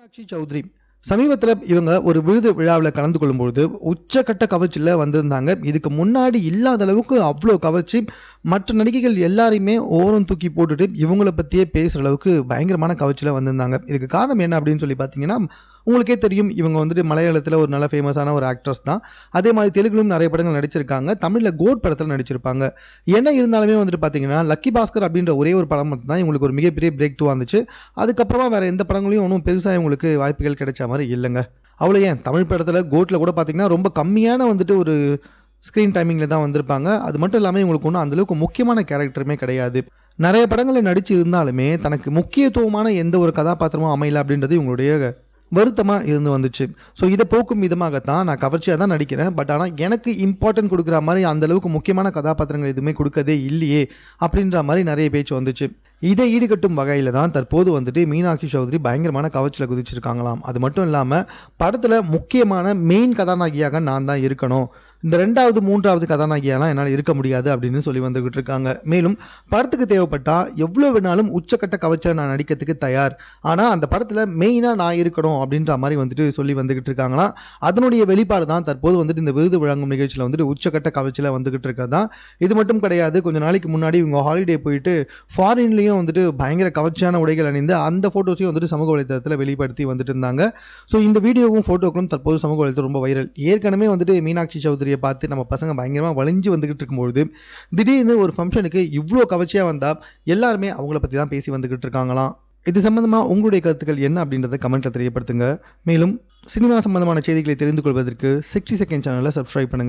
மீனாட்சி சௌத்ரி சமீபத்தில் இவங்க ஒரு விருது விழாவில் கலந்து கொள்ளும்பொழுது உச்சக்கட்ட கவர்ச்சியில் வந்திருந்தாங்க. இதுக்கு முன்னாடி இல்லாத அளவுக்கு அவ்வளோ கவர்ச்சி. மற்ற நடிகைகள் எல்லாரையுமே ஓரம் தூக்கி போட்டுட்டு இவங்கள பற்றியே பேசுகிற அளவுக்கு பயங்கரமான கவர்ச்சியில் வந்திருந்தாங்க. இதுக்கு காரணம் என்ன அப்படின்னு சொல்லி பார்த்தீங்கன்னா உங்களுக்கே தெரியும் இவங்க வந்துட்டு மலையாளத்தில் ஒரு நல்ல ஃபேமஸான ஒரு ஆக்ட்ரஸ் தான். அதே மாதிரி தெலுங்குலையும் நிறைய படங்கள் நடிச்சிருக்காங்க. தமிழில் கோட் படத்தில் நடிச்சிருப்பாங்க. என்ன இருந்தாலுமே வந்துட்டு பார்த்தீங்கன்னா லக்கி பாஸ்கர் அப்படின்ற ஒரே ஒரு படம் மட்டும்தான் இவங்களுக்கு ஒரு மிகப்பெரிய பிரேக் த்ரூ வந்துச்சு. அதுக்கப்புறமா வேறு எந்த படங்களையும் ஒன்றும் பெருசாக இவங்களுக்கு வாய்ப்புகள் கிடைச்ச மாதிரி இல்லைங்க. அவ்வளோ ஏன்? தமிழ் படத்தில் கோட்டில் கூட பார்த்தீங்கன்னா ரொம்ப கம்மியான வந்துட்டு ஒரு ஸ்க்ரீன் டைமிங்கில் தான் வந்திருப்பாங்க. அது மட்டும் இல்லாமல் இவங்களுக்கு ஒன்றும் அந்தளவுக்கு முக்கியமான கேரக்டருமே கிடையாது. நிறைய படங்களில் நடிச்சு இருந்தாலுமே தனக்கு முக்கியத்துவமான எந்த ஒரு கதாபாத்திரமும் அமையல அப்படின்றது இவங்களுடைய வருத்தமாக இருந்து வந்துச்சு. ஸோ இதை போக்கும் விதமாகத்தான் நான் கவர்ச்சியாக தான் நடிக்கிறேன். பட் ஆனால் எனக்கு இம்பார்ட்டன்ட் கொடுக்குற மாதிரி அந்த அளவுக்கு முக்கியமான கதாபாத்திரங்கள் எதுவுமே கொடுக்கதே இல்லையே அப்படின்ற மாதிரி நிறைய பேச்சு வந்துச்சு. இதை ஈடுகட்டும் வகையில் தான் தற்போது வந்துட்டு மீனாட்சி சௌத்ரி பயங்கரமான கவர்ச்சியில் குதிச்சிருக்காங்களாம். அது மட்டும் இல்லாமல் படத்தில் முக்கியமான மெயின் கதாநாயகியாக நான் தான் இருக்கணும். இந்த ரெண்டாவது மூன்றாவது கதாநாயகியாலாம் என்னால் இருக்க முடியாது அப்படின்னு சொல்லி வந்துக்கிட்டு இருக்காங்க. மேலும் படத்துக்கு தேவைப்பட்டால் எவ்வளோ வேணாலும் உச்சக்கட்ட கவர்ச்சியில் நான் நடிக்கிறதுக்கு தயார். ஆனால் அந்த படத்தில் மெயினாக நான் இருக்கணும் அப்படின்ற மாதிரி வந்துட்டு சொல்லி வந்துக்கிட்டு இருக்காங்களாம் அதனுடைய வெளிப்பாடு தான் தற்போது வந்துட்டு இந்த விருது வழங்கும் நிகழ்ச்சியில் வந்துட்டு உச்சக்கட்ட கவர்ச்சியில் வந்துக்கிட்டு இருக்கிறது தான். இது மட்டும் கிடையாது கொஞ்ச நாளைக்கு முன்னாடி இவங்க ஹாலிடே போயிட்டு ஃபாரின்லேயும் வந்துட்டு பயங்கர கவர்ச்சியான உடைகள் அணிந்து அந்த ஃபோட்டோஸையும் வந்துட்டு சமூக வலைத்தளத்தில் வெளிப்படுத்தி வந்துட்டு இருந்தாங்க. ஸோ இந்த வீடியோவும் ஃபோட்டோக்களும் தற்போது சமூக வலைத்தளம் ரொம்ப வைரல் ஏற்கனவே வந்துட்டு மீனாட்சி சௌத்ரியை பார்த்து நம்ம பசங்க பயங்கரமாக வளைஞ்சு வந்துகிட்டு இருக்கும்பொழுது திடீர்னு ஒரு ஃபங்க்ஷனுக்கு இவ்வளோ கவர்ச்சியாக வந்தால் எல்லாருமே அவங்கள பற்றி தான் பேசி வந்துகிட்டு இருக்காங்களாம். இது சம்மந்தமாக உங்களுடைய கருத்துக்கள் என்ன அப்படின்றத கமெண்ட்டில் தெரியப்படுத்துங்க. மேலும் சினிமா சம்பந்தமான செய்திகளை தெரிந்து கொள்வதற்கு சிக்ஸ்டி செகண்ட் சேனலை சப்ஸ்கிரைப் பண்ணுங்கள்